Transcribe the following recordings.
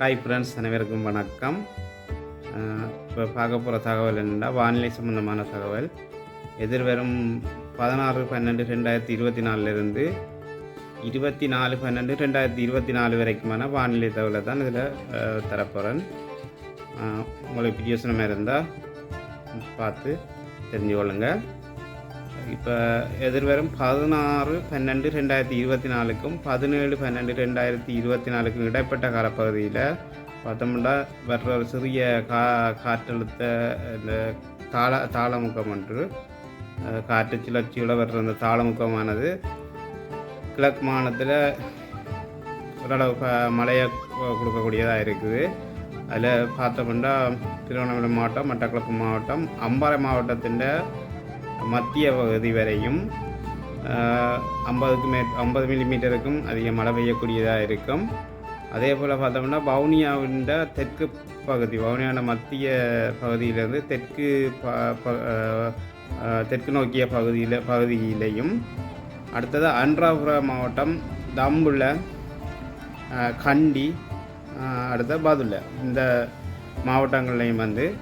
Hi friends அனைவருக்கும் வணக்கம். இப்போ பார்க்க போகிற தகவல் என்னென்னா வானிலை சம்பந்தமான தகவல். எதிர்வரும் பதினாறு பன்னெண்டு ரெண்டாயிரத்தி இருபத்தி நாலுலேருந்து இருபத்தி நாலு பன்னெண்டு ரெண்டாயிரத்தி இருபத்தி நாலு வரைக்குமான வானிலை தகவலை தான் இதில் தரப்போகிறேன் உங்களுக்கு யோசனமாக இருந்தால் பார்த்து தெரிஞ்சு கொள்ளுங்கள் இப்போ எதிர்வரும் பதினாறு பன்னெண்டு ரெண்டாயிரத்தி இருபத்தி நாலுக்கும் பதினேழு பன்னெண்டு ரெண்டாயிரத்தி இருபத்தி நாலுக்கும் இடைப்பட்ட காலப்பகுதியில் பார்த்தோம்னா வர்ற ஒரு சிறிய கா காற்றழுத்த இந்த தாள தாளமுகம் ஒன்று காற்று சுழற்சியோட வர்ற அந்த தாளமுகமானது கிழக்கு மாநிலத்தில் ஓரளவு மழையை கொடுக்கக்கூடியதாக இருக்குது அதில் பார்த்தோம்னா திருவண்ணாமலை மாவட்டம் மட்டக்களப்பு மாவட்டம் அம்பாறை மாவட்டத்தின் மத்திய பகுதி வரையும் ஐம்பதுக்கு மே ஐம்பது மில்லிமீட்டருக்கும் அதிக மழை பெய்யக்கூடியதாக இருக்கும். அதே போல் பார்த்தோம்னா வவுனியாவின் தெற்கு பகுதி வவுனியாவோட மத்திய பகுதியிலிருந்து தெற்கு ப ப- தெற்கு நோக்கிய பகுதியில் பகுதியிலையும் அடுத்தது அன்றாபுர மாவட்டம் தம்புள்ள கண்டி அடுத்த பதுல்ல இந்த மாவட்டங்கள்லையும் வந்து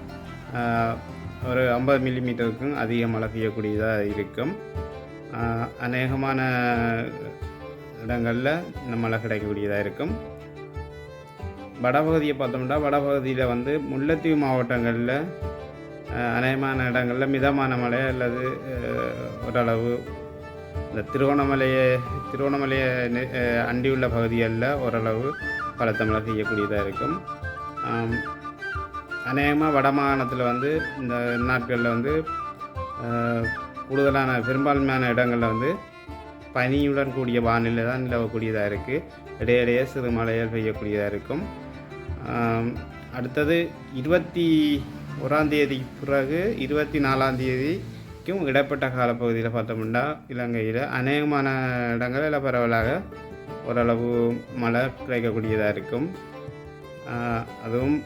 ஒரு ஐம்பது மில்லிமீட்டருக்கும் அதிக மழை பெய்யக்கூடியதாக இருக்கும். அநேகமான இடங்களில் இந்த மழை கிடைக்கக்கூடியதாக இருக்கும். வடபகுதியை பார்த்தோம்னா வடபகுதியில் வந்து முல்லைத்தீவு மாவட்டங்களில் அநேகமான இடங்களில் மிதமான மழை அல்லது ஓரளவு இந்த திருவோணமலையை திருவோணமலையை அண்டியுள்ள பகுதிகளில் ஓரளவு பலத்த மழை பெய்யக்கூடியதாக இருக்கும். அநேகமாக வடமாகாணத்தில் வந்து இந்த நாட்களில் வந்து கூடுதலான பெரும்பான்மையான இடங்களில் வந்து பனியுடன் கூடிய வானிலை தான் நிலவக்கூடியதாக இருக்குது இடையிடையே சிறு மழைகள் பெய்யக்கூடியதாக இருக்கும். அடுத்தது இருபத்தி ஓராம் பிறகு இருபத்தி நாலாம் தேதிக்கும் இடைப்பட்ட காலப்பகுதியில் பார்த்தோம்னா இலங்கையில் அநேகமான இடங்களில் பரவலாக ஓரளவு மழை கிடைக்கக்கூடியதாக இருக்கும். அதுவும்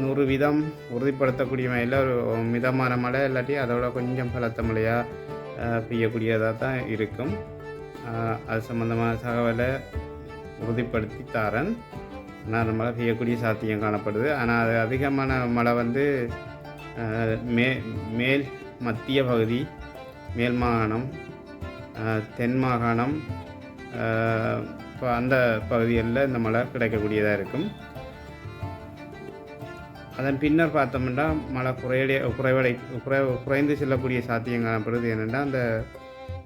நூறு விதம் உறுதிப்படுத்தக்கூடிய மழையில் ஒரு மிதமான மழை இல்லாட்டி அதோட கொஞ்சம் பலத்த மழையாக பெய்யக்கூடியதாக தான் இருக்கும். அது சம்மந்தமான தகவலை உறுதிப்படுத்தி தாரன். ஆனால் மழை பெய்யக்கூடிய சாத்தியம் காணப்படுது. ஆனால் அது அதிகமான மழை வந்து மே மேல் மத்திய பகுதி மேல் மாகாணம் தென் மாகாணம் இப்போ அந்த பகுதிகளில் இந்த மழை கிடைக்கக்கூடியதாக இருக்கும். அதன் பின்னர் பார்த்தோம்னா மழை குறையடைய குறைவடை குறை குறைந்து செல்லக்கூடிய சாத்தியம் காணப்படுது என்னென்னா அந்த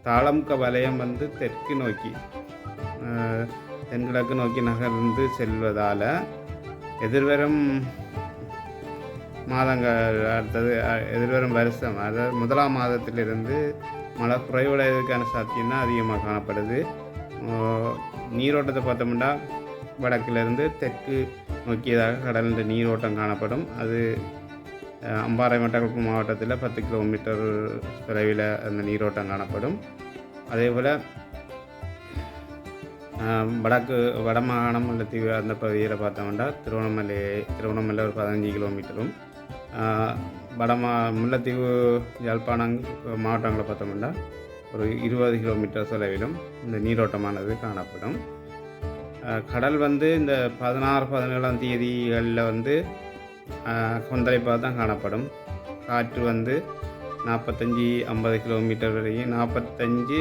தாளம்க வலயம் வந்து தெற்கு நோக்கி தென்கிழக்கு நோக்கி நகர்ந்து செல்வதால் எதிர்வரும் மாதங்கள் அடுத்தது எதிர்வரும் வருஷம் அதாவது முதலாம் மாதத்திலிருந்து மழை குறைவடைவதற்கான சாத்தியம் தான் அதிகமாக காணப்படுது. நீரோட்டத்தை பார்த்தோம்னா வடக்கிலிருந்து தெற்கு நோக்கியதாக கடலில் நீரோட்டம் காணப்படும். அது அம்பாறை மட்டக்களப்பு மாவட்டத்தில் பத்து கிலோமீட்டர் தொலைவில் அந்த நீரோட்டம் காணப்படும். அதே போல் வடக்கு வடமாகாணம் உள்ள தீவு அந்த பகுதியில் பார்த்தோம்னா திருவண்ணாமலை திருவண்ணாமலை ஒரு பதினஞ்சு கிலோமீட்டரும் வடமா முல்லைத்தீவு யாழ்ப்பாணம் மாவட்டங்களை பார்த்தோம்னா ஒரு இருபது கிலோமீட்டர் தொலைவிலும் இந்த நீரோட்டமானது காணப்படும். கடல் வந்து இந்த பதினாறு பதினேழாம் தேதிகளில் வந்து கொந்தளிப்பாக தான் காணப்படும். காற்று வந்து நாற்பத்தஞ்சி ஐம்பது கிலோமீட்டர் வரையும் நாற்பத்தஞ்சு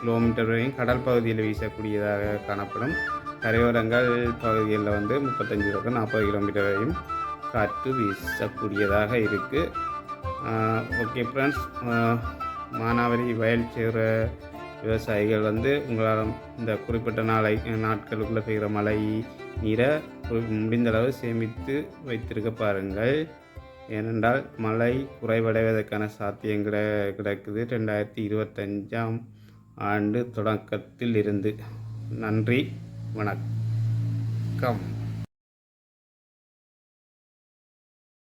கிலோமீட்டர் வரையும் கடல் பகுதியில் வீசக்கூடியதாக காணப்படும். கரையோரங்கள் பகுதிகளில் வந்து முப்பத்தஞ்சு பக்கம் நாற்பது கிலோமீட்டர் வரையும் காற்று வீசக்கூடியதாக இருக்குது ஓகே ஃப்ரெண்ட்ஸ் மானாவரி வயல் செய்கிற விவசாயிகள் வந்து உங்களால் இந்த குறிப்பிட்ட நாளை நாட்களுக்குள்ளே பெய்கிற மழை நீரை முடிந்தளவு சேமித்து வைத்திருக்க பாருங்கள். ஏனென்றால் மழை குறைவடைவதற்கான சாத்தியம் கிட கிடக்குது. ரெண்டாயிரத்தி இருபத்தஞ்சாம் ஆண்டு தொடக்கத்தில் இருந்து நன்றி. வணக்கம்.